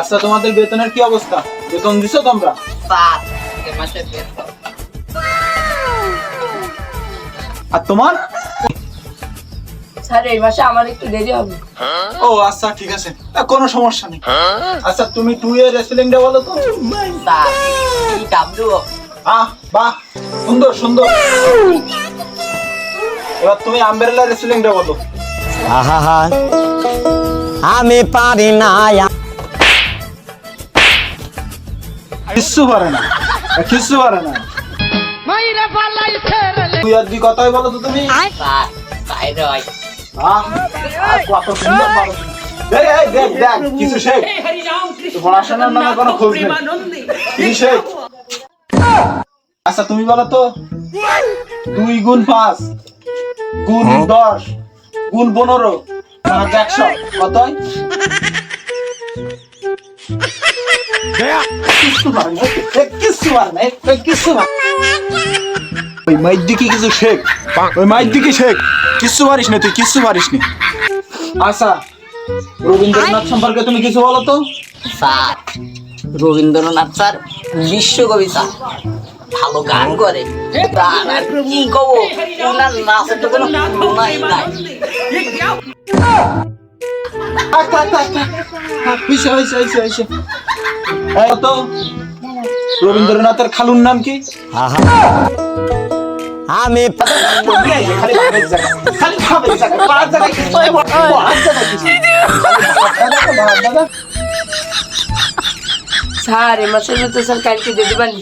আচ্ছা তোমাদের বেতনের কি অবস্থা? বেতন দিছো তোমরা? আর তোমার? স্যার এই মাসে আমার একটু দেরি হবে। ও আচ্ছা ঠিক আছে। কোনো সমস্যা নেই। আচ্ছা তুমি টু এর রেসলিংটা বলো তো। আহ বাহ সুন্দর সুন্দর। এবার তুমি আম্বেরেলা রেসলিংটা বলো। আহা। আমি পারি না কিচ্ছু পারে না। কিচ্ছু পারে না। তুই আর দুই কথাই বলো তো তুমি। হয় কত সুন্দর পারো দেখ, দেখ, কিছু শেখ। পড়াশোনার নামে কোনো খোঁজ নেই। কিছু শেখ। আচ্ছা তুমি বলো তো। দুই গুণ পাঁচ গুণ দশ গুণ পনেরো একশো কত ওই মাইর দিকে কিছু শেখ ওই মাইর দিকে শেখ কিচ্ছু পারিস না তুই কিচ্ছু পারিস না আচ্ছা রবীন্দ্রনাথ সম্পর্কে তুমি কিছু বলো তো স্যার রবীন্দ্রনাথ স্যার বিশ্বকবি স্যার ভালো গান করে আর কি কব ওনার নাচের তো কোনো নাই আচ্ছা আচ্ছা আচ্ছা এই তো রবীন্দ্রনাথের খালুর নাম কি? আমি। স্যার এই মাসের মতো স্যার কালকে দিয়ে দিবানি।